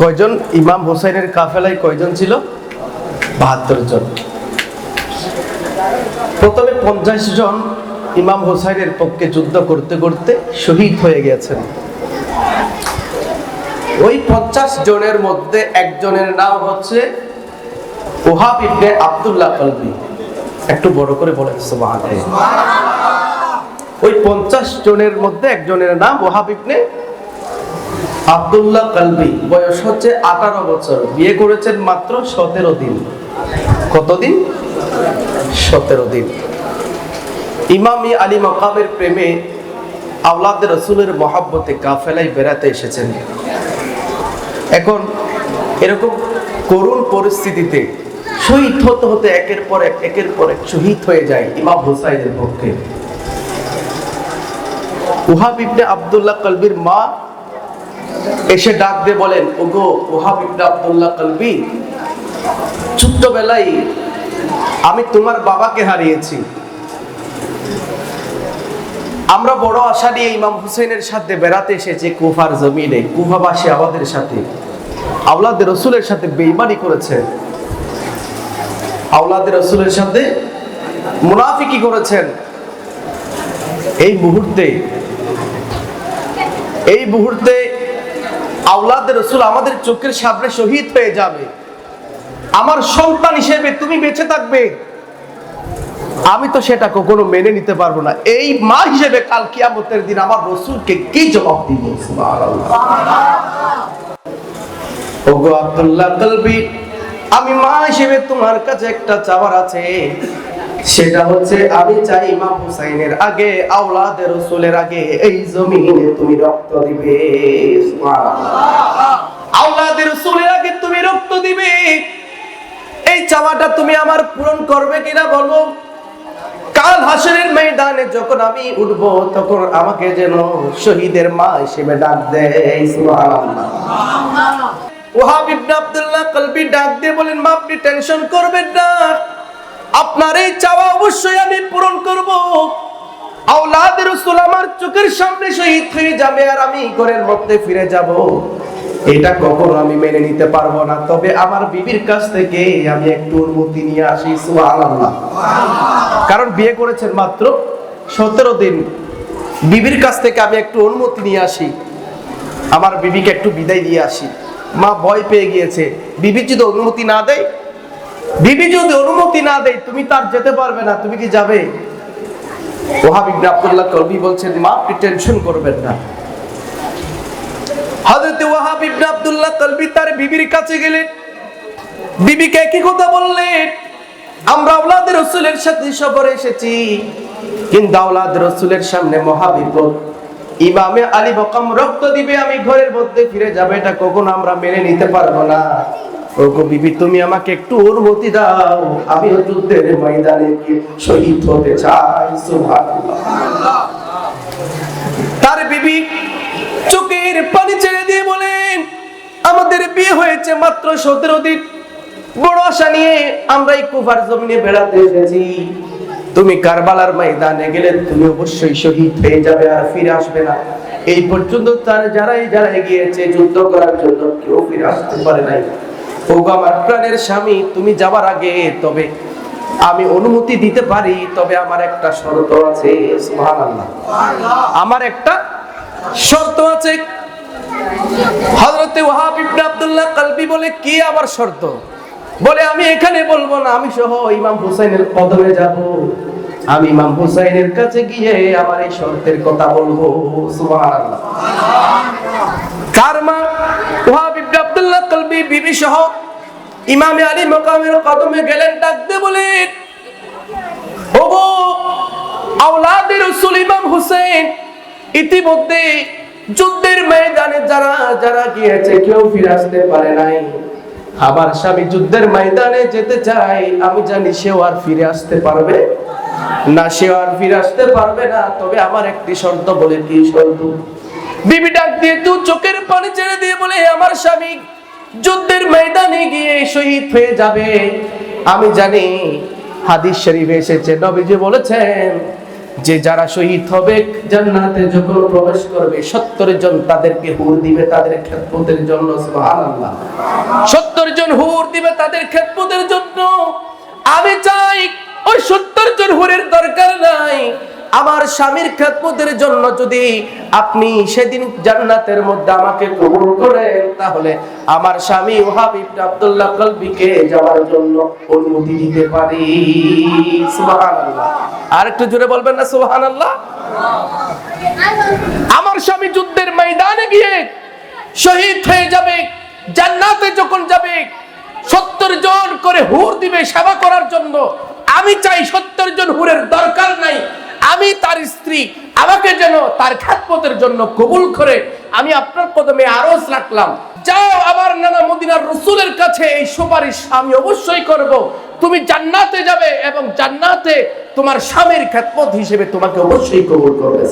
কয়জন? ইমাম হোসেনের কাফেলায় কয়জন ছিল? বাহাত্তর জন। প্রথমে পঞ্চাশ জন ইমাম হোসাইনের পক্ষে যুদ্ধ করতে করতে শহীদ হয়ে গেছেন। ওই পঞ্চাশ জনের মধ্যে একজনের নাম হচ্ছে ওহাব ইবনে আব্দুল্লাহ কলবি একটু বড় করে বলেন, সুবহানাল্লাহ। ওই পঞ্চাশ জনের মধ্যে একজনের নাম ওহাব ইবনে আব্দুল্লাহ কালবি, বয়স হচ্ছে আঠারো বছর। বিয়ে করেছেন মাত্র সতেরো দিন। কতদিন? সতেরো দিন। ইমামি আলী মকামের প্রেমে আওলাদ রসুলের মহাব্বতে কাফেলায় বেড়াতে এসেছেন। এখন এরকম করুণ পরিস্থিতিতে শহীদ হতে হতে একের পর এক, একের পর এক শহীদ হয়ে যায় ইমাম হুসাইনের পক্ষে। উহাব ইবনে আব্দুল্লাহ কলবির মা এসে ডাক দিয়ে বলেন, ওগো, ওহাব ইবনে আব্দুল্লাহ কলবি, ছোট্টবেলায় আমি তোমার বাবাকে হারিয়েছি। আমরা বড় আশা নিয়ে ইমাম হুসেনের সাথে বেড়াতে এসেছি, কুফার জমিনে। কুফাবাসী আমাদের সাথে, আওলাদ রসুলের সাথে বেইমানি করেছে। আওলাদ রসুলের সাথে মুনাফিকি করেছেন। এই মুহূর্তে এই মুহূর্তে আওলাদ রসুল আমাদের চোখের সামনে শহীদ হয়ে যাবে। আমার সন্তান হিসেবে তুমি বেঁচে থাকবে। আমি তো সেটা কখনো মেনে নিতে পারব না। এই মা হিসেবে কাল কিয়ামতের দিন আমার রসুলকে কি জবাব দিব? আব্দুল্লাহ কলবি আমি মা হিসেবে তোমার কাছে একটা চাওয়ার আছে। সেটা হচ্ছে আমি চাই ইমাম হুসাইনের আগে আওলাদের রসুলের আগে এই জমিনে তুমি রক্ত দিবে। আওলাদের রসুলের আগে তুমি রক্ত দিবে। এই চাওয়াটা তুমি আমার পূরণ করবে কিনা বলো? কাল হাসরের ময়দানে যখন আমি উঠব তখন আমাকে যেন শহীদের মা হিসেবে ডাক দেয়। সুবহানাল্লাহ। ওহাব ইবনে আব্দুল্লাহ কলবি ডাক দিয়ে বলেন মা আপনি টেনশন করবেন না। আপনার এই চাওয়া অবশ্যই আমি পূরণ করব। আওলাদ রাসূল আমার চোখের সামনে শহীদ হয়ে যাবে আর আমি ঘরের মধ্যে ফিরে যাব। এটা কখনো আমি মেনে নিতে পারব না, তবে আমার বিবির কাছ থেকে আমি একটু অনুমতি নিয়ে আসি, সুবহানাল্লাহ। কারণ বিয়ে করেছেন মাত্র সতেরো দিন। বিবির কাছ থেকে আমি একটু অনুমতি নিয়ে আসি। আমার বিবিকে একটু বিদায় দিয়ে আসি। মা ভয় পেয়ে গিয়েছে। বিবি যদি অনুমতি না দেয় বিবি যদি অনুমতি না দেয়, তুমি তার যেতে পারবে না, তুমি কি যাবে? আব্দুল্লাহ কলবি বলছেন মা আপনি টেনশন করবেন না। ওয়াহাব ইবনে আব্দুল্লাহ কলবি তার বিবির কাছে গেলেন। বিবিকে কথা বললেন, আমরা আওলাদ সাথে সফরে এসেছি, কিন্তু আওলাদ সামনে মহাবিপদ ইমামে আলী বকাম রক্ত দিবে, আমি ঘরের মধ্যে ফিরে যাবে, এটা কখনো আমরা মেনে নিতে পারব না। বিবি, তুমি আমাকে একটু অনুমতি দাও। আমি যুদ্ধের ময়দানে শহীদ হতে চাই তার বিবি চোখের পানি ছেড়ে দিয়ে বলেন, আমাদের বিয়ে হয়েছে মাত্র সতেরো দিন। বড় আশা নিয়ে আমরা এই কুফার জমিনে বেড়াতে এসেছি। তুমি কারবালার ময়দানে গেলে তুমি অবশ্যই শহীদ হয়ে যাবে আর ফিরে আসবে না। এই পর্যন্ত তার যারাই যারা গিয়েছে যুদ্ধ করার জন্য কেউ ফিরে আসতে পারে নাই। আমার প্রাণের স্বামী তুমি যাবার আগে তবে আমি অনুমতি দিতে পারি তবে আমার একটা শর্ত আছে আমার একটা শর্ত আছে। হযরতে ওয়াহাব ইবনে আব্দুল্লাহ কলবি বলে কি আমার শর্ত? বলে আমি এখানে বলব না আমি সহ ইমাম হুসাইনের কদমে যাব। আমি ইমাম হুসাইনের কাছে গিয়ে আমার এই শর্তের কথা বলব সুবহানাল্লাহ। কার মা? কলবি বিবি সহ ইমামে আলী মকামের কদমে গেলেন ডাকতে বলেন, ওগো আওলাদের রাসূল ইমাম হুসেন, ইতিমধ্যে যুদ্ধের ময়দানে যারা যারা গিয়েছে কেউ ফিরে আসতে পারে নাই। আমার স্বামী যুদ্ধের ময়দানে যেতে চাই আমি জানি সেও আর ফিরে আসতে পারবে না, সেও আর ফিরে আসতে পারবে না। তবে আমার একটি শর্ত বলে, কি শর্ত? বিবি ডাক দিয়ে তুই চোখের পানি ছেড়ে দিয়ে বলে, আমার স্বামী যুদ্ধের ময়দানে গিয়ে শহীদ হয়ে যাবে। আমি জানি হাদিস শরীফে এসেছে, নবীজি বলেছেন, যে যারা শহীদ হবে, জান্নাতে যখন প্রবেশ করবে, সত্তর জন তাদেরকে হুর দিবে তাদের খেদমতের জন্য সত্তর জন হুর দিবে তাদের খেদমতের জন্য। আমি চাই ওই সত্তর জন হুরের দরকার নাই। আমার স্বামীর খেদমতের জন্য যদি আপনি সেদিন জান্নাতের মধ্যে আমাকে কবুল করেন, তাহলে আমার স্বামী ওহাব আব্দুল্লাহ কলবিকে যাওয়ার জন্য অনুমতি দিতে পারি। সুবহানাল্লাহ। আর একটু জোরে বলবেন না, সুবহানাল্লাহ? আমার স্বামী যুদ্ধের ময়দানে গিয়ে শহীদ হয়ে যাবে, জান্নাতে যখন যাবে, সত্তর জন করে হুর দিবে সেবা করার জন্য। আমি চাই সত্তর জন হুরের দরকার নাই। আমি তার স্ত্রী। আমাকে যেন তার খ্যাতপতের জন্য কবুল করে আমি আপনার প্রথমে আরজ রাখলাম। যাও আমার নানা মদিনার রসুলের কাছে এই সুপারিশ আমি অবশ্যই করব। তুমি জান্নাতে যাবে এবং জান্নাতে তোমার স্বামীর খ্যাতপথ হিসেবে তোমাকে অবশ্যই কবুল করবে।